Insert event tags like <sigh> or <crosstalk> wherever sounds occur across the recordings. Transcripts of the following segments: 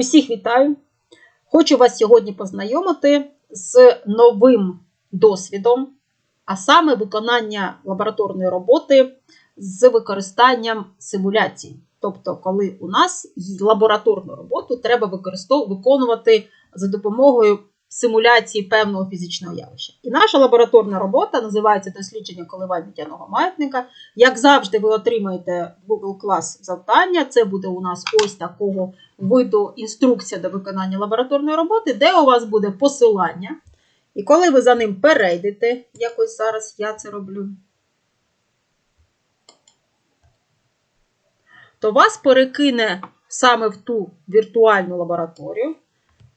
Усіх вітаю! Хочу вас сьогодні познайомити з новим досвідом, а саме виконання лабораторної роботи з використанням симуляцій. Тобто, коли у нас лабораторну роботу треба виконувати за допомогою симуляції певного фізичного явища. І наша лабораторна робота називається дослідження коливань вітяного маятника. Як завжди, ви отримаєте Google Class завдання. Це буде у нас ось такого виду інструкція до виконання лабораторної роботи, де у вас буде посилання. І коли ви за ним перейдете, якось зараз я це роблю, то вас перекине саме в ту віртуальну лабораторію,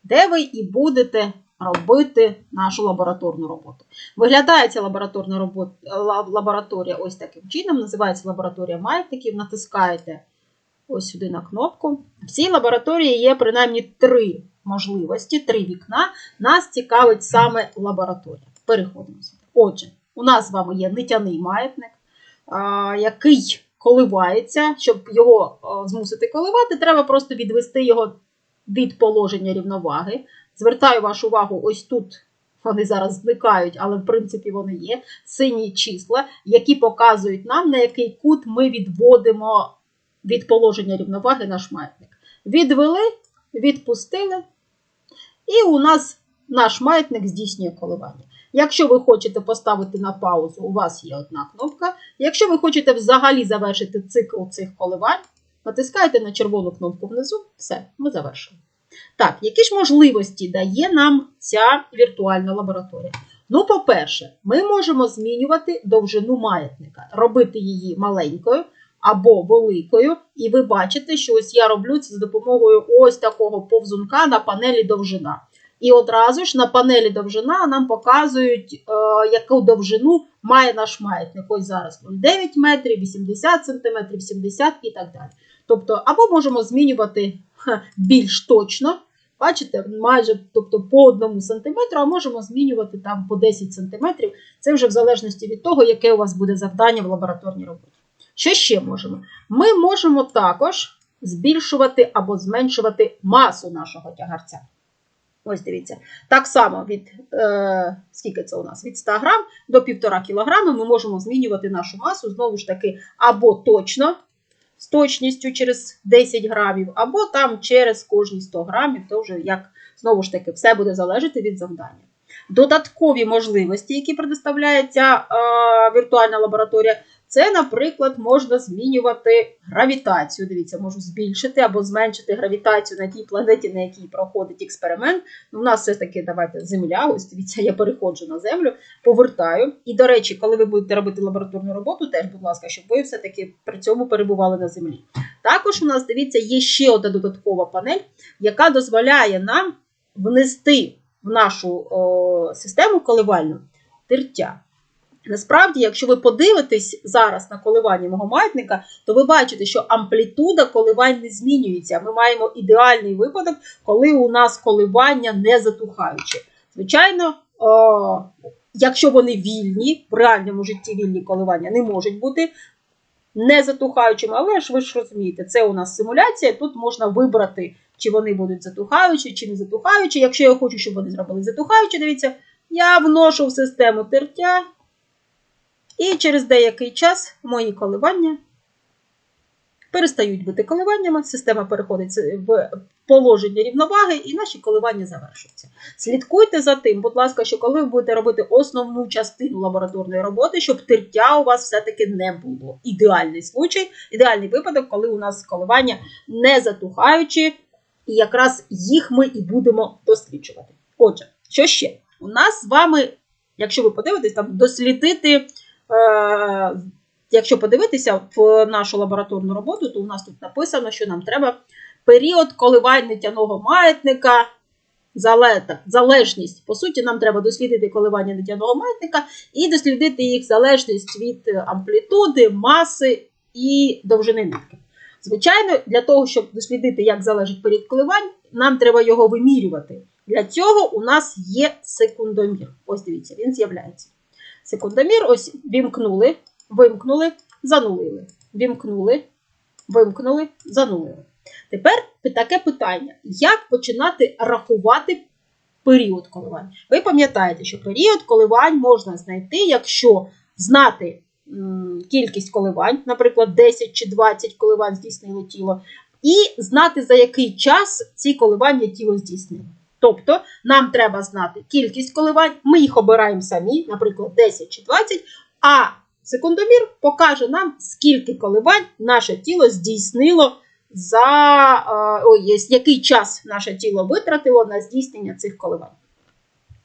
де ви і будете робити нашу лабораторну роботу. Виглядає ця лабораторна робота, ла- лабораторія ось таким чином, називається лабораторія маятників. Натискаєте ось сюди на кнопку. В цій лабораторії є принаймні три можливості, три вікна. Нас цікавить саме лабораторія. Переходимо. Отже, у нас з вами є нитяний маятник, який коливається. Щоб його змусити коливати, треба просто відвести його від положення рівноваги. Звертаю вашу увагу, ось тут вони зараз зникають, але в принципі вони є. Сині числа, які показують нам, на який кут ми відводимо від положення рівноваги наш маятник. Відвели, відпустили, і у нас наш маятник здійснює коливання. Якщо ви хочете поставити на паузу, у вас є одна кнопка. Якщо ви хочете взагалі завершити цикл цих коливань, натискаєте на червону кнопку внизу, все, ми завершили. Так, які ж можливості дає нам ця віртуальна лабораторія? Ну, по-перше, ми можемо змінювати довжину маятника, робити її маленькою або великою. І ви бачите, що ось я роблю це з допомогою ось такого повзунка на панелі довжина. І одразу ж на панелі довжина нам показують, е, яку довжину має наш маятник. Ось зараз 0,9 метрів, 80 см, 70 і так далі. Тобто, або можемо змінювати <laughs> більш точно. Бачите, майже тобто, по 1 см, а можемо змінювати там по 10 см. Це вже в залежності від того, яке у вас буде завдання в лабораторній роботі. Що ще можемо? Ми можемо також збільшувати або зменшувати масу нашого тягарця. Ось дивіться. Так само від е, скільки це у нас? Від 100 грам до 1,5 кг ми можемо змінювати нашу масу знову ж таки або точно з точністю через 10 грамів, або там через кожні 100 грамів, то вже як знову ж таки все буде залежати від завдання. Додаткові можливості, які предоставляє ця е, віртуальна лабораторія, це, наприклад, можна змінювати гравітацію. Дивіться, можу збільшити або зменшити гравітацію на тій планеті, на якій проходить експеримент. Ну, У нас все-таки давайте земля. Ось дивіться, я переходжу на землю, повертаю. І, до речі, коли ви будете робити лабораторну роботу, теж, будь ласка, щоб ви все-таки при цьому перебували на землі. Також у нас, дивіться, є ще одна додаткова панель, яка дозволяє нам внести в нашу о, систему коливальну тертя. Насправді, якщо ви подивитесь зараз на коливання мого маятника, то ви бачите, що амплітуда коливань не змінюється. Ми маємо ідеальний випадок, коли у нас коливання не затухаюче. Звичайно, о, якщо вони вільні, в реальному житті вільні коливання не можуть бути не затухаючими, але ж ви ж розумієте, це у нас симуляція. Тут можна вибрати, чи вони будуть затухаючі, чи не затухаючі. Якщо я хочу, щоб вони зробили затухаючі, дивіться, я вношу в систему тертя. І через деякий час мої коливання перестають бути коливаннями, система переходить в положення рівноваги, і наші коливання завершуються. Слідкуйте за тим, будь ласка, що коли ви будете робити основну частину лабораторної роботи, щоб тертя у вас все-таки не було. Ідеальний случай, ідеальний випадок, коли у нас коливання не затухаючі, і якраз їх ми і будемо досліджувати. Отже, що ще? У нас з вами, якщо ви подивитесь, там дослідити. Е, Якщо подивитися в нашу лабораторну роботу, то у нас тут написано, що нам треба період коливань нитяного маятника, залежність. По суті, нам треба дослідити коливання нитяного маятника і дослідити їх залежність від амплітуди, маси і довжини нитки. Звичайно, для того, щоб дослідити, як залежить період коливань, нам треба його вимірювати. Для цього у нас є секундомір. Ось дивіться, він з'являється. Секундомір, ось вімкнули, вимкнули, занулили. Вімкнули, вимкнули, занулили. Тепер таке питання: як починати рахувати період коливань? Ви пам'ятаєте, що період коливань можна знайти, якщо знати кількість коливань, наприклад, 10 чи 20 коливань здійснило тіло, і знати, за який час ці коливання тіло здійснило. Тобто нам треба знати кількість коливань, ми їх обираємо самі, наприклад, 10 чи 20, а секундомір покаже нам, скільки коливань наше тіло здійснило за е, ой, який час наше тіло витратило на здійснення цих коливань.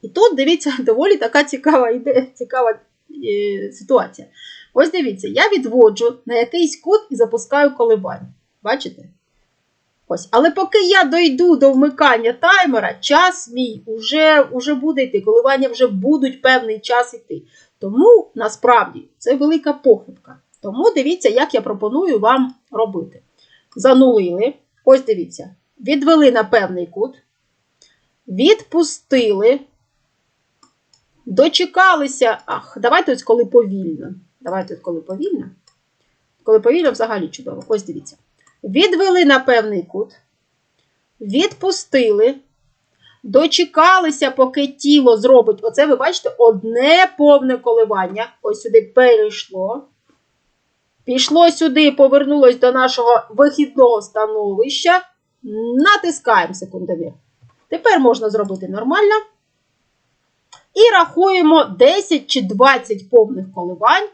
І тут дивіться, <laughs> доволі така цікава ідея, цікава е, ситуація. Ось дивіться, я відводжу на якийсь кут і запускаю коливання. Бачите? Ось. Але поки я дойду до вмикання таймера, час мій уже, уже буде йти, коливання вже будуть певний час йти. Тому насправді це велика похибка. Тому дивіться, як я пропоную вам робити. Занулили, ось дивіться, відвели на певний кут, відпустили, дочекалися. Ах, давайте ось коли повільно. Давайте коли повільно. Коли повільно, взагалі чудово. Ось дивіться. Відвели на певний кут, відпустили, дочекалися, поки тіло зробить. Оце, ви бачите, одне повне коливання. Ось сюди перейшло. Пішло сюди, повернулось до нашого вихідного становища. Натискаємо секундомір. Тепер можна зробити нормально. І рахуємо 10 чи 20 повних коливань.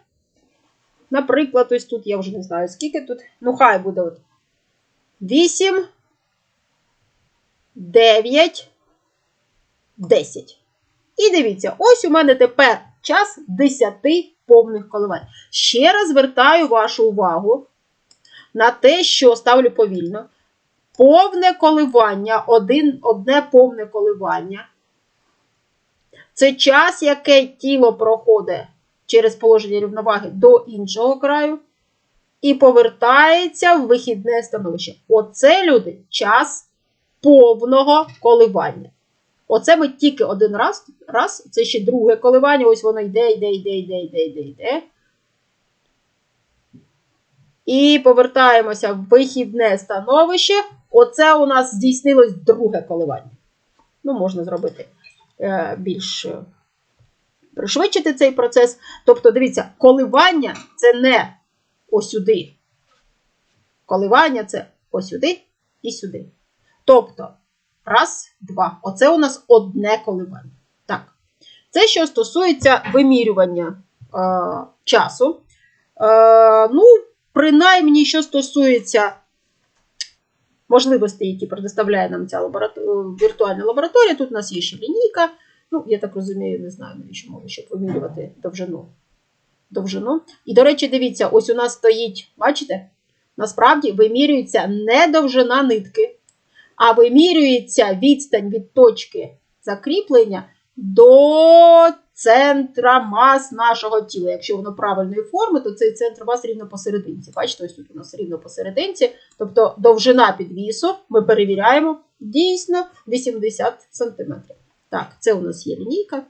Наприклад, ось тут я вже не знаю, скільки тут. Ну, хай буде от 8, 9, 10. І дивіться, ось у мене тепер час 10 повних коливань. Ще раз звертаю вашу увагу на те, що ставлю повільно. Повне коливання, один, одне повне коливання. Це час, яке тіло проходить через положення рівноваги до іншого краю і повертається в вихідне становище. Оце, люди, час повного коливання. Оце ми тільки один раз, раз, це ще друге коливання, ось воно йде, йде, йде, йде, йде, йде, йде. І повертаємося в вихідне становище. Оце у нас здійснилось друге коливання. Ну, можна зробити е, більш е, пришвидшити цей процес. Тобто, дивіться, коливання це не осюди. Коливання це осюди і сюди. Тобто, раз, два. Оце у нас одне коливання. Так. Це що стосується вимірювання е, часу. Е, ну, принаймні, що стосується можливостей, які предоставляє нам ця лаборатор... віртуальна лабораторія, тут у нас є ще лінійка. Ну, я так розумію, не знаю, навіщо мови, щоб вимірювати довжину. Довжину. І, до речі, дивіться, ось у нас стоїть, бачите? Насправді вимірюється не довжина нитки, а вимірюється відстань від точки закріплення до центра мас нашого тіла. Якщо воно правильної форми, то цей центр мас рівно посерединці. Бачите, ось тут у нас рівно посерединці. Тобто довжина підвісу ми перевіряємо дійсно 80 см. Так, це у нас є лінійка.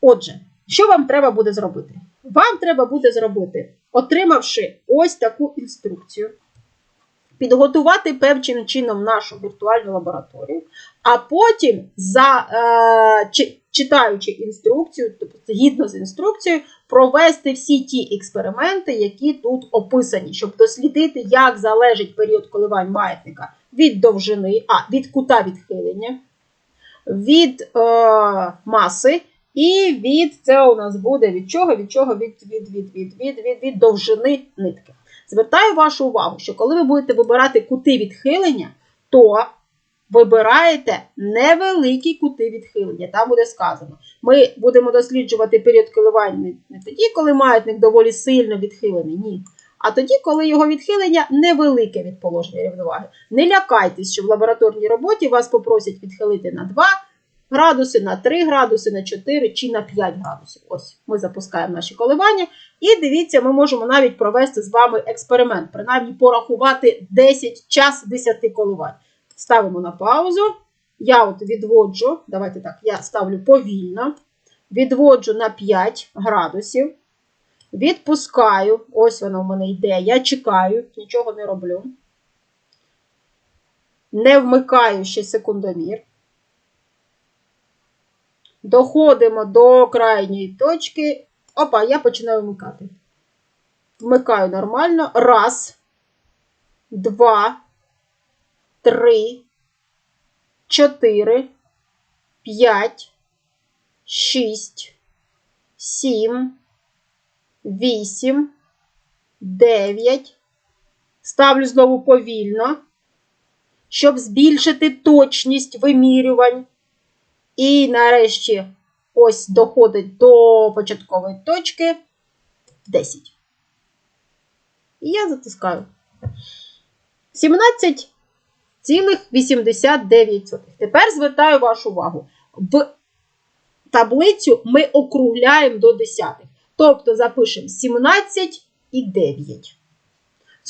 Отже, що вам треба буде зробити? Вам треба буде зробити, отримавши ось таку інструкцію, підготувати певним чином нашу віртуальну лабораторію, а потім, за, е, чи- читаючи інструкцію, тобто згідно з інструкцією, провести всі ті експерименти, які тут описані, щоб дослідити, як залежить період коливань маятника від довжини, а від кута відхилення, від е, маси. І від це у нас буде від чого? Від чого? Від, від, від, від, від, від, від довжини нитки. Звертаю вашу увагу, що коли ви будете вибирати кути відхилення, то вибираєте невеликі кути відхилення. Там буде сказано. Ми будемо досліджувати період коливань не, не тоді, коли маятник доволі сильно відхилений, ні. А тоді, коли його відхилення невелике від положення рівноваги. Не лякайтесь, що в лабораторній роботі вас попросять відхилити на 2 градуси, на 3 градуси, на 4 чи на 5 градусів. Ось ми запускаємо наші коливання. І дивіться, ми можемо навіть провести з вами експеримент, принаймні порахувати 10 час 10 коливань. Ставимо на паузу. Я от відводжу, давайте так, я ставлю повільно, відводжу на 5 градусів. Відпускаю. Ось воно в мене йде. Я чекаю, нічого не роблю. Не вмикаю ще секундомір. Доходимо до крайньої точки. Опа, я починаю вмикати. Вмикаю нормально. Раз, два, три, чотири, п'ять, шість, сім, вісім, дев'ять. Ставлю знову повільно, щоб збільшити точність вимірювань. І нарешті ось доходить до початкової точки 10. І я затискаю. 17,89. Тепер звертаю вашу увагу. В таблицю ми округляємо до десятих. Тобто запишемо 17 і 9.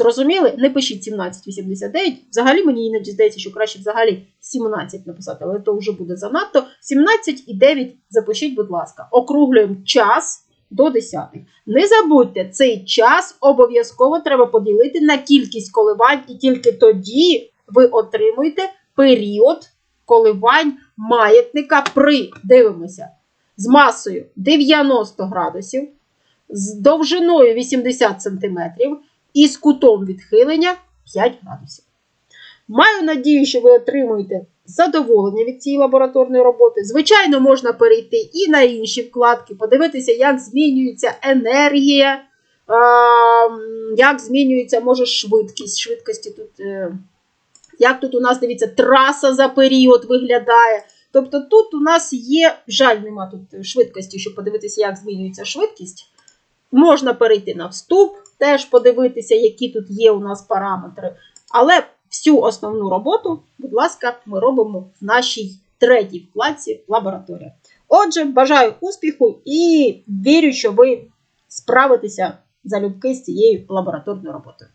Зрозуміли? Не пишіть 17,89. Взагалі мені іноді здається, що краще взагалі 17 написати, але то вже буде занадто. 17 і 9 запишіть, будь ласка. Округлюємо час до десятих. Не забудьте, цей час обов'язково треба поділити на кількість коливань, і тільки тоді ви отримуєте період коливань маятника при, дивимося, з масою 90 градусів, з довжиною 80 см і з кутом відхилення 5 градусів. Маю надію, що ви отримуєте задоволення від цієї лабораторної роботи. Звичайно, можна перейти і на інші вкладки, подивитися, як змінюється енергія, як змінюється, може, швидкість. Швидкості тут, е, як тут у нас, дивіться, траса за період виглядає. Тобто тут у нас є, жаль, нема тут швидкості, щоб подивитися, як змінюється швидкість. Можна перейти на вступ, теж подивитися, які тут є у нас параметри. Але всю основну роботу, будь ласка, ми робимо в нашій третій вкладці лабораторія. Отже, бажаю успіху і вірю, що ви справитеся залюбки з цією лабораторною роботою.